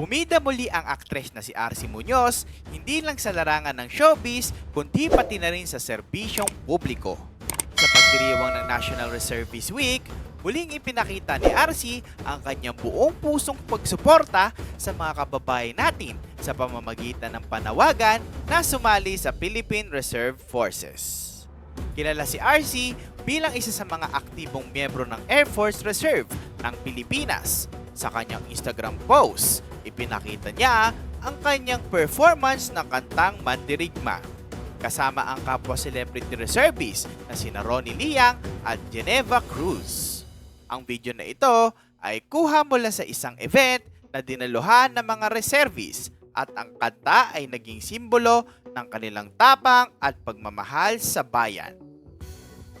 Bumida muli ang aktres na si RC Munoz, hindi lang sa larangan ng showbiz, kundi pati na rin sa serbisyong publiko. Sa pagdiriwang ng National Reservist Week, muling ipinakita ni RC ang kanyang buong pusong pagsuporta sa mga kababayan natin sa pamamagitan ng panawagan na sumali sa Philippine Reserve Forces. Kilala si RC bilang isa sa mga aktibong miyembro ng Air Force Reserve ng Pilipinas. Sa kanyang Instagram post, ipinakita niya ang kanyang performance ng kantang Mandirigma. Kasama ang kapwa celebrity reservist na sina Ronnie Liang at Geneva Cruz. Ang video na ito ay kuha mula sa isang event na dinaluhan ng mga reservists at ang kanta ay naging simbolo ng kanilang tapang at pagmamahal sa bayan.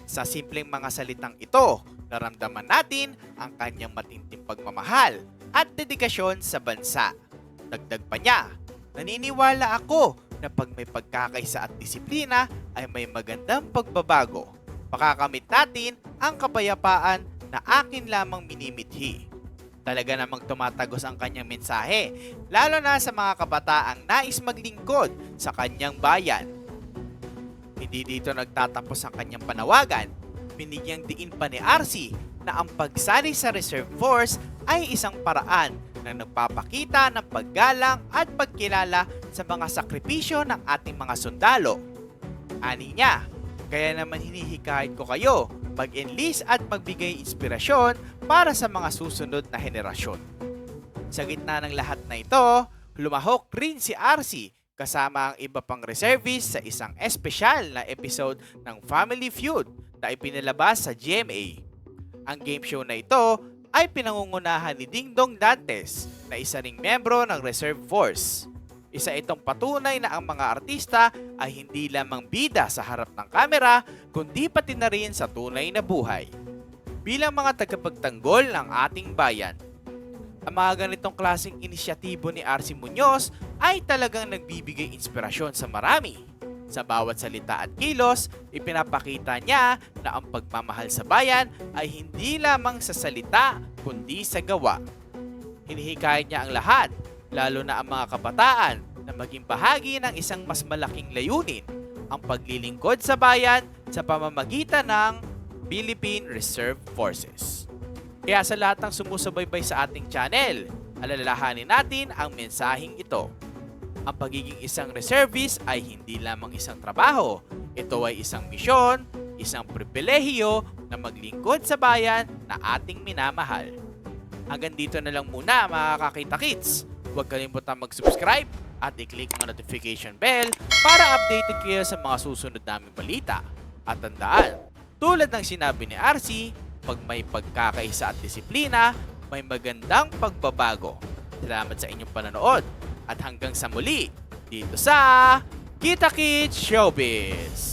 Sa simpleng mga salitang ito, naramdaman natin ang kanyang matinding pagmamahal at dedikasyon sa bansa. Dagdag pa niya, naniniwala ako na pag may pagkakaisa at disiplina ay may magandang pagbabago. Makakamit natin ang kapayapaan na akin lamang minimithi. Talaga namang tumatagos ang kanyang mensahe, lalo na sa mga kabataang nais maglingkod sa kanyang bayan. Hindi dito nagtatapos ang kanyang panawagan. Binigyang diin pa ni RC na ang pagsali sa Reserve Force ay isang paraan na nagpapakita ng paggalang at pagkilala sa mga sakripisyo ng ating mga sundalo. Ani niya, kaya naman hinihikayat ko kayo mag-enlist at magbigay inspirasyon para sa mga susunod na henerasyon. Sa gitna ng lahat na ito, lumahok rin si RC kasama ang iba pang reservists sa isang espesyal na episode ng Family Feud na ipinalabas sa GMA. Ang game show na ito ay pinangungunahan ni Ding Dong Dantes na isa ring membro ng Reserve Force. Isa itong patunay na ang mga artista ay hindi lamang bida sa harap ng kamera, kundi pati na rin sa tunay na buhay. Bilang mga tagapagtanggol ng ating bayan, ang mga ganitong klaseng inisyatibo ni RC Munoz ay talagang nagbibigay inspirasyon sa marami. Sa bawat salita at kilos, ipinapakita niya na ang pagmamahal sa bayan ay hindi lamang sa salita kundi sa gawa. Hinihikayat niya ang lahat, lalo na ang mga kabataan na maging bahagi ng isang mas malaking layunin, ang paglilingkod sa bayan sa pamamagitan ng Philippine Reserve Forces. Kaya sa lahat ng sumusubaybay sa ating channel, alalahanin natin ang mensaheng ito. Ang pagiging isang reservist ay hindi lamang isang trabaho. Ito ay isang misyon, isang pribilehiyo na maglingkod sa bayan na ating minamahal. Hanggang dito na lang muna mga kakita kids. Huwag kalimutan mag-subscribe at i-click ang notification bell para updated kayo sa mga susunod naming balita. At tandaan, tulad ng sinabi ni RC, pag may pagkakaisa at disiplina, may magandang pagbabago. Salamat sa inyong panonood at hanggang sa muli dito sa Kita Kids Showbiz!